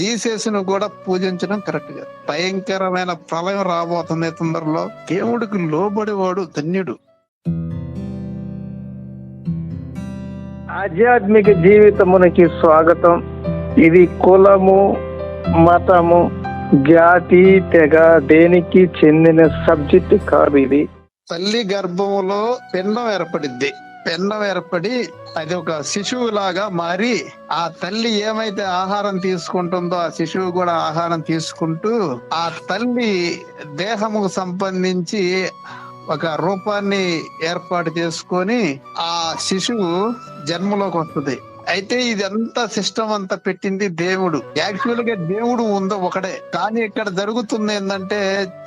జీసస్ను కూడా పూజించడం కరెక్ట్గా. భయంకరమైన ప్రళయం రాబోతుంది తొందరలో. దేవుడికి లోబడేవాడు ధన్యుడు. ఆధ్యాత్మిక జీవితమునికి స్వాగతం. ఇది కులము మతము జాతి తెగ దేనికి చెందిన సబ్జెక్ట్ కాదు ఇది. తల్లి గర్భములో పిండం ఏర్పడిద్ది. పిండం ఏర్పడి అది ఒక శిశువు లాగా మారి ఆ తల్లి ఏమైతే ఆహారం తీసుకుంటుందో ఆ శిశువు కూడా ఆహారం తీసుకుంటూ ఆ తల్లి దేహముకు సంబంధించి ఒక రూపాన్ని ఏర్పాటు చేసుకొని ఆ శిశువు జన్మలోకి వస్తుంది. అయితే ఇదంతా సిస్టమ్ అంతా పెట్టింది దేవుడు. యాక్చువల్గా దేవుడు ఉందో ఒకడే. కానీ ఇక్కడ జరుగుతుంది ఏంటంటే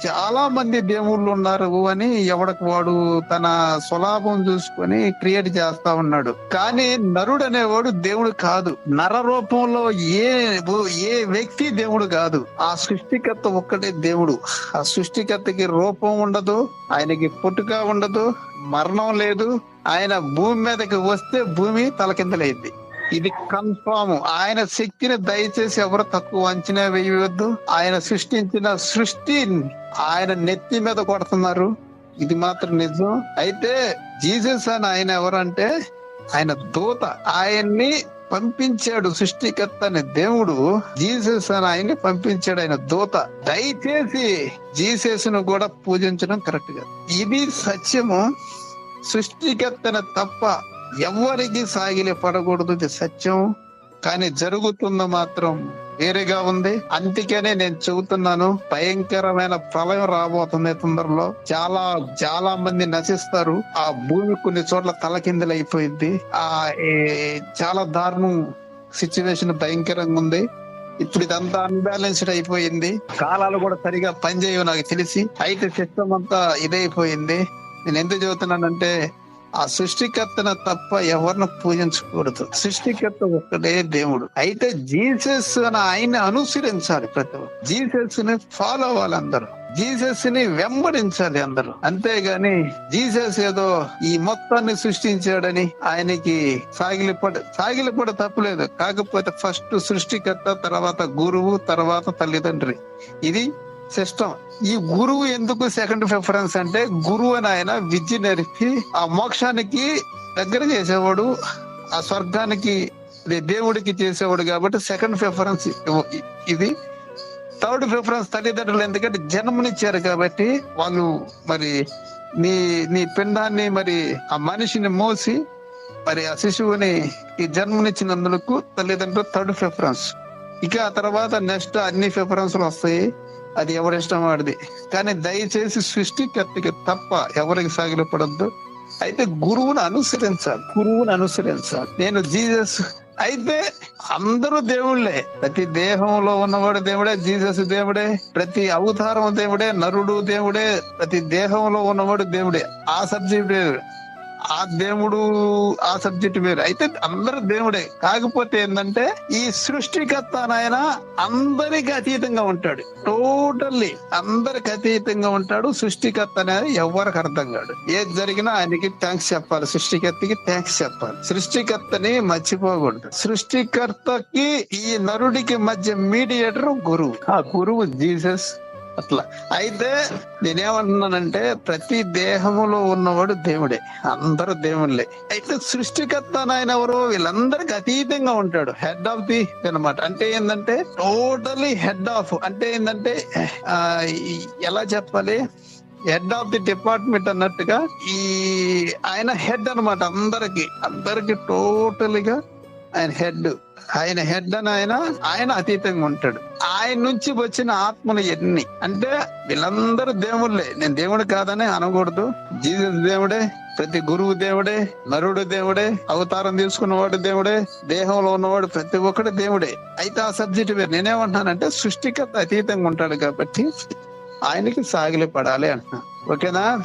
చాలా మంది దేవుళ్ళు ఉన్నారు అని ఎవడికి వాడు తన స్వలాభం చూసుకొని క్రియేట్ చేస్తా ఉన్నాడు. కానీ నరుడు అనేవాడు దేవుడు కాదు. నర రూపంలో ఏ ఏ వ్యక్తి దేవుడు కాదు. ఆ సృష్టికర్త ఒక్కటే దేవుడు. ఆ సృష్టికర్తకి రూపం ఉండదు ఆయనకి పుట్టుక ఉండదు మరణం లేదు. ఆయన భూమి మీదకి వస్తే భూమి తలకిందలైంది ఇది కన్ఫామ్. ఆయన శక్తిని దయచేసి ఎవరు తక్కువ అంచనా వేయవద్దు. ఆయన సృష్టించిన సృష్టి ఆయన నెత్తి మీద కొడుతున్నారు. ఇది మాత్రం నిజం. అయితే జీసస్ అని ఆయన ఎవరంటే ఆయన దూత. ఆయన్ని పంపించాడు సృష్టికర్త అనే దేవుడు. జీసస్ అని ఆయన్ని పంపించాడు ఆయన దూత. దయచేసి జీసస్ను కూడా పూజించడం కరెక్ట్గా ఇది సత్యము. సృష్టికర్తన తప్ప ఎవరికి సాగిలి పడకూడదు ఇది సత్యం. కానీ జరుగుతున్న మాత్రం వేరేగా ఉంది. అందుకనే నేను చెబుతున్నాను భయంకరమైన ప్రళయం రాబోతుంది తొందరలో. చాలా చాలా మంది నశిస్తారు. ఆ భూమి కొన్ని చోట్ల తలకిందులు అయిపోయింది. ఆ ఏ- చాలా దారుణం సిచ్యువేషన్ భయంకరంగా ఉంది. ఇప్పుడు ఇదంతా అన్బ్యాలెన్స్డ్ అయిపోయింది. కాలాలు కూడా సరిగా పనిచేయవు నాకు తెలిసి. అయితే సిస్టమ్ అంతా ఇదైపోయింది. నేను ఎందుకు చెబుతున్నానంటే ఆ సృష్టికర్తన తప్ప ఎవరిని పూజించకూడదు. సృష్టికర్త ఒక్కడే దేవుడు. అయితే జీసస్ అని ఆయన్ని అనుసరించాలి ప్రతి ఒక్కరు. జీసస్ని ఫాలో అవ్వాలి అందరూ. జీసస్ని వెంబడించాలి అందరూ. అంతేగాని జీసస్ ఏదో ఈ మొత్తాన్ని సృష్టించాడని ఆయనకి సాగిలిపడ సాగిలిపడ తప్పులేదు. కాకపోతే ఫస్ట్ సృష్టికర్త తర్వాత గురువు తర్వాత తల్లిదండ్రి. ఇది సిస్టమ్ ఈ గురువు ఎందుకు సెకండ్ ప్రిఫరెన్స్ అంటే గురువు అని ఆయన విద్య నేర్పి ఆ మోక్షానికి దగ్గర చేసేవాడు ఆ స్వర్గానికి దేవుడికి చేసేవాడు కాబట్టి సెకండ్ ప్రిఫరెన్స్ ఇది. థర్డ్ ప్రిఫరెన్స్ తల్లిదండ్రులు ఎందుకంటే జన్మనిచ్చారు కాబట్టి వాళ్ళు మరి నీ నీ పిండాన్ని మరి ఆ మనిషిని మోసి మరి ఆ శిశువుని ఈ జన్మనిచ్చినందుకు తల్లిదండ్రులు థర్డ్ ప్రిఫరెన్స్ ఇక ఆ తర్వాత నెక్స్ట్ అన్ని ప్రిఫరెన్స్లు వస్తాయి. అది ఎవరి ఇష్టం వాడిది. కానీ దయచేసి సృష్టికర్తకి తప్ప ఎవరికి సాగిలపడద్దు. అయితే గురువుని అనుసరించాలి. గురువుని అనుసరించాలి. నేను జీసస్ అయితే అందరూ దేవుళ్ళే. ప్రతి దేహంలో ఉన్నవాడు దేవుడే జీసస్ దేవుడే ప్రతి అవతారం దేవుడే నరుడు దేవుడే ప్రతి దేహంలో ఉన్నవాడు దేవుడే. ఆ సబ్జెక్ట్ ఆ దేవుడు ఆ సబ్జెక్ట్ వేరు. అయితే అందరు దేవుడే. కాకపోతే ఏంటంటే ఈ సృష్టికర్త నాయన అందరికి అతీతంగా ఉంటాడు. టోటల్లీ అందరికి అతీతంగా ఉంటాడు. సృష్టికర్త అనేది ఎవరికి అర్థం కాడు. ఏది జరిగినా ఆయనకి థ్యాంక్స్ చెప్పాలి. సృష్టికర్తకి థ్యాంక్స్ చెప్పాలి. సృష్టికర్తని మర్చిపోకూడదు. సృష్టికర్తకి ఈ నరుడికి మధ్య మీడియేటర్ గురువు. ఆ గురువు జీసస్ అట్లా. అయితే నేనేమంటున్నానంటే ప్రతి దేహములో ఉన్నవాడు దేవుడే. అందరూ దేవుళ్ళే. అయితే సృష్టికర్త ఆయన ఎవరు వీళ్ళందరికి అతీతంగా ఉంటాడు. హెడ్ ఆఫ్ ది అన్నమాట. అంటే ఏంటంటే టోటలీ హెడ్ ఆఫ్ అంటే ఏంటంటే ఎలా చెప్పాలి? హెడ్ ఆఫ్ ది డిపార్ట్మెంట్ అన్నట్టుగా ఈ ఆయన హెడ్ అనమాట అందరికి. అందరికి టోటలీగా ఆయన హెడ్ ఆయన హెడ్ అని ఆయన ఆయన అతీతంగా ఉంటాడు. ఆయన నుంచి వచ్చిన ఆత్మలు ఎన్ని? అంటే వీళ్ళందరూ దేవుళ్ళే. నేను దేవుడు కాదని అనకూడదు. జీసస్ దేవుడే ప్రతి గురువు దేవుడే నరుడు దేవుడే అవతారం తీసుకున్నవాడు దేవుడే దేహంలో ఉన్నవాడు ప్రతి ఒక్కడు దేవుడే. అయితే ఆ సబ్జెక్ట్ వేరు. నేనేమంటున్నానంటే సృష్టికర్త అతీతంగా ఉంటాడు కాబట్టి ఆయనకి సాగిలి పడాలి అంటున్నా. ఓకేనా?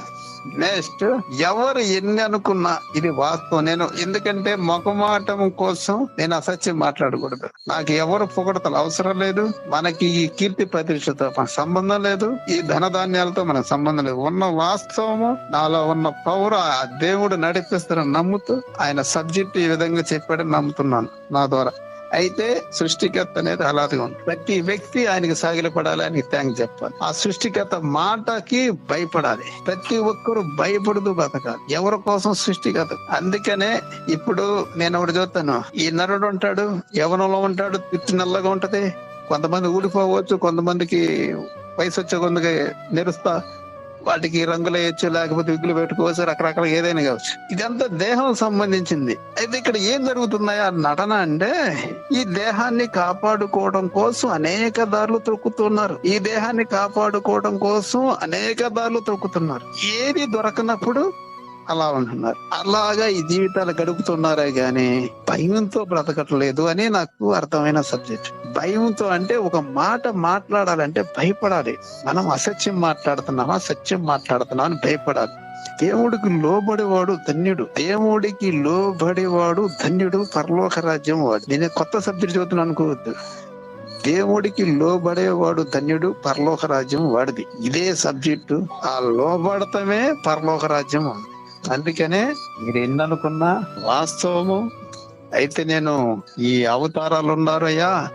నెక్స్ట్ ఎవరు ఎన్ని అనుకున్నా ఇది వాస్తవం. నేను ఎందుకంటే మొఖమాటం కోసం నేను అసత్యం మాట్లాడకూడదు. నాకు ఎవరు పొగడతలు అవసరం లేదు. మనకి ఈ కీర్తి ప్రతిష్టతో మన సంబంధం లేదు. ఈ ధనధాన్యాలతో మనకు సంబంధం లేదు. ఉన్న వాస్తవము నాలో ఉన్న పౌర దేవుడు నడిపిస్తారని నమ్ముతూ ఆయన సబ్జెక్ట్ ఈ విధంగా చెప్పాడని నమ్ముతున్నాను నా ద్వారా. అయితే సృష్టికర్త అనేది అలాగే ఉంది ప్రతి వ్యక్తి ఆయనకి సాగిలపడాలి ఆయనకి థ్యాంక్ చెప్పాలి. ఆ సృష్టికర్త మాటకి భయపడాలి. ప్రతి ఒక్కరు భయపడుతూ బతకాలి. ఎవరి కోసం సృష్టికర్త? అందుకనే ఇప్పుడు నేను ఒకటి చూస్తాను. ఈ నరుడు ఉంటాడు యవనంలో ఉంటాడు తిట్టు నల్లగా ఉంటది. కొంతమంది ఊడిపోవచ్చు కొంతమందికి వయసు వచ్చే కొందకి నెరుస్తా. వాటికి రంగులు వేయచ్చు లేకపోతే విగ్గులు పెట్టుకోవచ్చు రకరకాల ఏదైనా కావచ్చు. ఇదంతా దేహం సంబంధించింది. అయితే ఇక్కడ ఏం జరుగుతున్నాయా ఆ నటన అంటే ఈ దేహాన్ని కాపాడుకోవడం కోసం అనేక దారులు తొక్కుతున్నారు. ఈ దేహాన్ని కాపాడుకోవడం కోసం అనేక దారులు తొక్కుతున్నారు. ఏది దొరకనప్పుడు అలా ఉంటున్నారు అలాగా ఈ జీవితాలు గడుపుతున్నారే గాని భయంతో బ్రతకట్లేదు అని నాకు అర్థమైన సబ్జెక్ట్. భయంతో అంటే ఒక మాట మాట్లాడాలంటే భయపడాలి. మనం అసత్యం మాట్లాడుతున్నామా సత్యం మాట్లాడుతున్నామా అని భయపడాలి. దేవుడికి లోబడివాడు ధన్యుడు. దేవుడికి లోబడివాడు ధన్యుడు పరలోక రాజ్యం వాడు. నేను కొత్త సబ్జెక్ట్ చదువుతున్నాను అనుకోవద్దు. దేవుడికి లోబడేవాడు ధన్యుడు పరలోక రాజ్యం వాడిది. ఇదే సబ్జెక్టు. ఆ లోబడటమే పరలోక రాజ్యం ఉంది అందుకనే మీరు ఎన్ని వాస్తవము. అయితే నేను ఈ అవతారాలు ఉన్నారయ్యా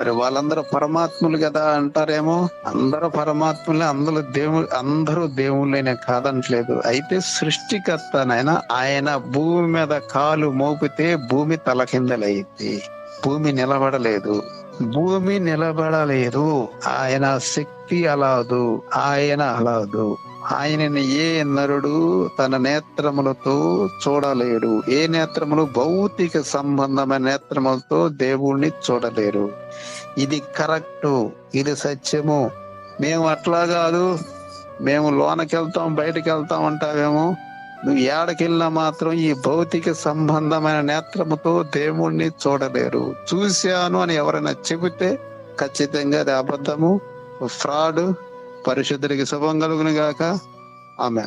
మరి వాళ్ళందరూ పరమాత్ములు కదా అంటారేమో. అందరూ పరమాత్ములే అందరూ దేవుడు అందరూ దేవుళ్ళనే కాదనట్లేదు అయితే సృష్టికర్తనైనా ఆయన భూమి మీద కాలు మోపితే భూమి తలకిందలైంది భూమి నిలబడలేదు. భూమి నిలబడలేదు. ఆయన శక్తి అలాదు. ఆయన అలాదు. ఆయనని ఏ నరుడు తన నేత్రములతో చూడలేడు. ఏ నేత్రములు? భౌతిక సంబంధమైన నేత్రములతో దేవుణ్ణి చూడలేరు. ఇది కరెక్టు ఇది సత్యము. మేము అట్లా కాదు. మేము లోనకి వెళ్తాం బయటకు వెళ్తాం అంటావేమో? నువ్వు ఏడకెళ్ళినా మాత్రం ఈ భౌతిక సంబంధమైన నేత్రముతో దేవుణ్ణి చూడలేరు. చూశాను అని ఎవరైనా చెబితే ఖచ్చితంగా అది అబద్ధము ఫ్రాడ్ పరిశుద్ధుడికి శుభం కలుగును గాక. ఆమె